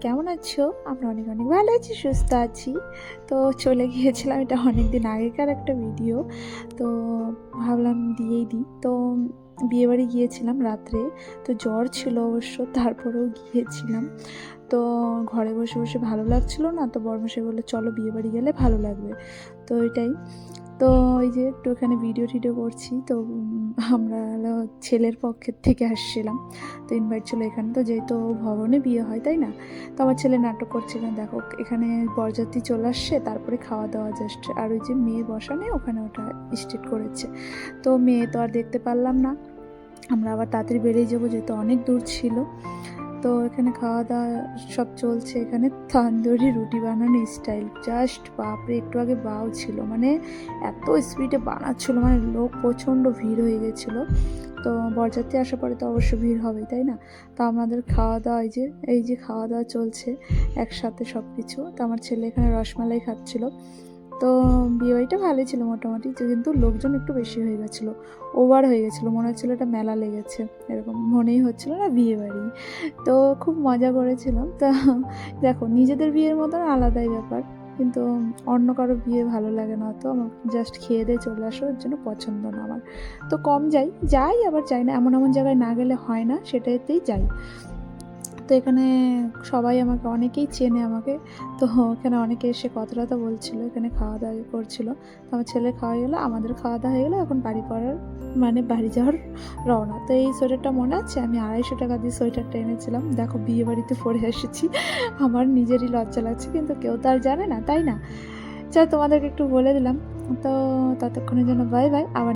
কেমন আছো? আমরা অনেক অনেক ভালো আছি, সুস্থ আছি। তো চলে গিয়েছিলাম, এটা অনেক দিন আগেকার একটা ভিডিও। তো ভাবলাম দিয়েই দিই। তো বিয়েবাড়ি গিয়েছিলাম রাত্রে। তো জ্বর ছিল অবশ্য, তারপরেও গিয়েছিলাম। তো ঘরে বসে বসে ভালো লাগছিল না, তো বর্মশাই বলল, চলো বিয়েবাড়ি গেলে ভালো লাগবে। তো এটাই। তো ওই যে একটু এখানে ভিডিও টিডিও করছি, তো আমরা ছেলের পক্ষের থেকে আসছিলাম, তো ইনভাইট ছিল এখানে। তো যেহেতু ভবনে বিয়ে হয়, তাই না? তো আমার ছেলে নাটক করছে না দেখো, এখানে বরযাত্রী চলে আসছে, তারপরে খাওয়া দাওয়া জাস্ট আর ওই যে মেয়ে বসানে ওখানে ওটা স্টেট করেছে। তো মেয়ে তো আর দেখতে পারলাম না। আমরা আবার তাড়াতাড়ি বেরিয়ে যাব, যেহেতু অনেক দূর ছিল। তো এখানে খাওয়া দাওয়া সব চলছে। এখানে তান্দুরি রুটি বানানো স্টাইল জাস্ট বাপরে, একটু আগে বাও ছিল। মানে এত স্পিডে বানাচ্ছিল মানে লোক প্রচণ্ড ভিড় হয়ে গেছিল। তো বরযাত্রী আসার পরে তো অবশ্য ভিড় হবেই, তাই না? তো আমাদের খাওয়া দাওয়া, এই যে এই যে খাওয়া দাওয়া চলছে একসাথে সব কিছু তো আমার ছেলে এখানে রসমালাই খাচ্ছিল। তো বিয়েবাড়িটা ভালোই ছিল মোটামুটি কিন্তু লোকজন একটু বেশি হয়ে গেছিল ওভার হয়ে গেছিল, মনে হচ্ছিল এটা মেলা লেগেছে, এরকম মনেই হচ্ছিল না বিয়েবাড়ি। তো খুব মজা করেছিলাম, তা দেখো নিজেদের বিয়ের মতন আলাদাই ব্যাপার, কিন্তু অন্য কারও বিয়ে ভালো লাগে না, তো আমার জাস্ট খেয়ে দিয়ে চলে আসো ওর জন্য পছন্দ না আমার। তো কম যাই যাই আবার যাই না, এমন এমন জায়গায় না গেলে হয় না, সেটাতেই যাই। তো এখানে সবাই আমাকে, অনেকেই চেনে আমাকে। তো এখানে অনেকে এসে কথা টথা বলছিল, এখানে খাওয়া দাওয়া করছিল। তো আমার ছেলে খাওয়া গেলো, আমাদের খাওয়া দাওয়া হয়ে গেলো, এখন বাড়ি পড়ার মানে বাড়ি যাওয়ার রওনা। তো এই সোয়েটারটা মনে আছে? আমি আড়াইশো টাকা দিয়ে সোয়েটারটা এনেছিলাম। দেখো, বিয়ে বাড়িতে পরে এসেছি। আমার নিজেরই লজ্জা লাগছে, কিন্তু কেউ তো আর জানে না, তাই না? চাই তোমাদেরকে একটু বলে দিলাম। তো ততক্ষণের জন্য বাই বাই আবার